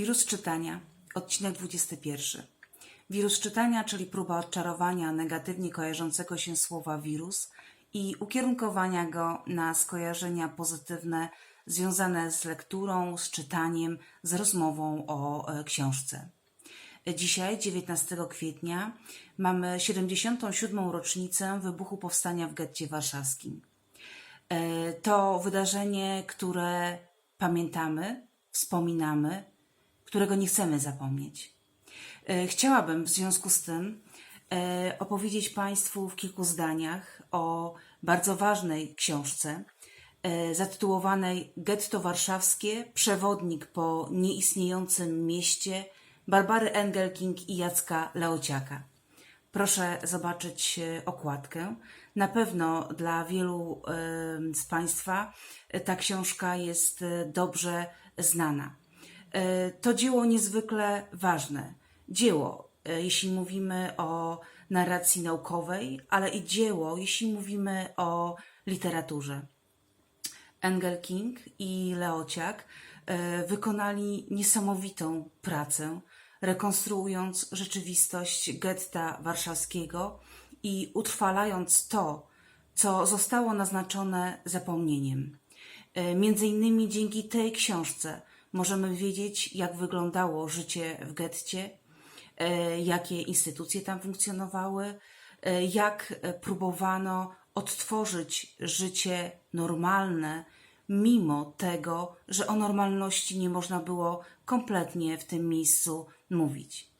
Wirus czytania, odcinek 21. Wirus czytania, czyli próba odczarowania negatywnie kojarzącego się słowa wirus i ukierunkowania go na skojarzenia pozytywne związane z lekturą, z czytaniem, z rozmową o e, książce. Dzisiaj, 19 kwietnia, mamy 77. rocznicę wybuchu powstania w getcie warszawskim. E, To wydarzenie, które pamiętamy, wspominamy, którego nie chcemy zapomnieć. E, Chciałabym w związku z tym e, opowiedzieć Państwu w kilku zdaniach o bardzo ważnej książce e, zatytułowanej Getto Warszawskie Przewodnik po nieistniejącym mieście Barbary Engelking i Jacka Leociaka. Proszę zobaczyć okładkę. Na pewno dla wielu z Państwa ta książka jest dobrze znana. E, To dzieło niezwykle ważne. Dzieło, e, jeśli mówimy o narracji naukowej, ale i dzieło, jeśli mówimy o literaturze. Engel King i Leociak e, wykonali niesamowitą pracę, rekonstruując rzeczywistość getta warszawskiego i utrwalając to, co zostało naznaczone zapomnieniem. Między innymi dzięki tej książce możemy wiedzieć, jak wyglądało życie w getcie, e, jakie instytucje tam funkcjonowały, e, jak e, próbowano odtworzyć życie normalne, mimo tego, że o normalności nie można było kompletnie w tym miejscu mówić.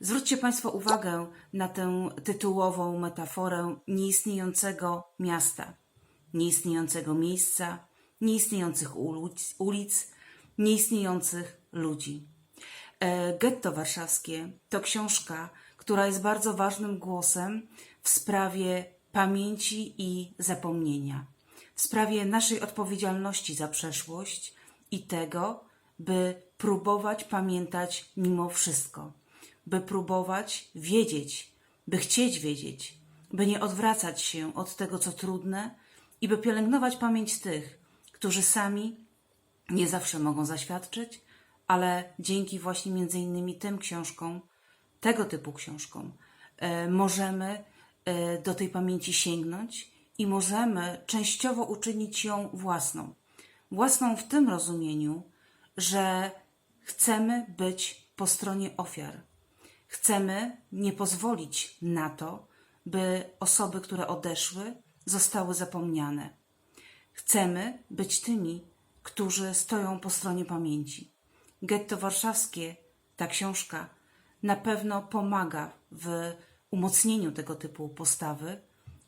Zwróćcie Państwo uwagę na tę tytułową metaforę nieistniejącego miasta, nieistniejącego miejsca, nieistniejących ulic, ulic nieistniejących ludzi. E, Getto Warszawskie to książka, która jest bardzo ważnym głosem w sprawie pamięci i zapomnienia, w sprawie naszej odpowiedzialności za przeszłość i tego, by próbować pamiętać mimo wszystko, by próbować wiedzieć, by chcieć wiedzieć, by nie odwracać się od tego, co trudne i by pielęgnować pamięć tych, którzy sami nie zawsze mogą zaświadczyć, ale dzięki właśnie między innymi tym książkom, tego typu książkom, e, możemy e, do tej pamięci sięgnąć i możemy częściowo uczynić ją własną. Własną w tym rozumieniu, że chcemy być po stronie ofiar. Chcemy nie pozwolić na to, by osoby, które odeszły, zostały zapomniane. Chcemy być tymi, którzy stoją po stronie pamięci. Getto warszawskie, ta książka, na pewno pomaga w umocnieniu tego typu postawy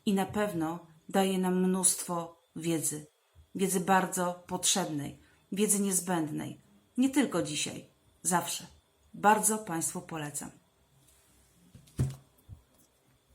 i na pewno daje nam mnóstwo wiedzy. Wiedzy bardzo potrzebnej, wiedzy niezbędnej. Nie tylko dzisiaj, zawsze. Bardzo Państwu polecam.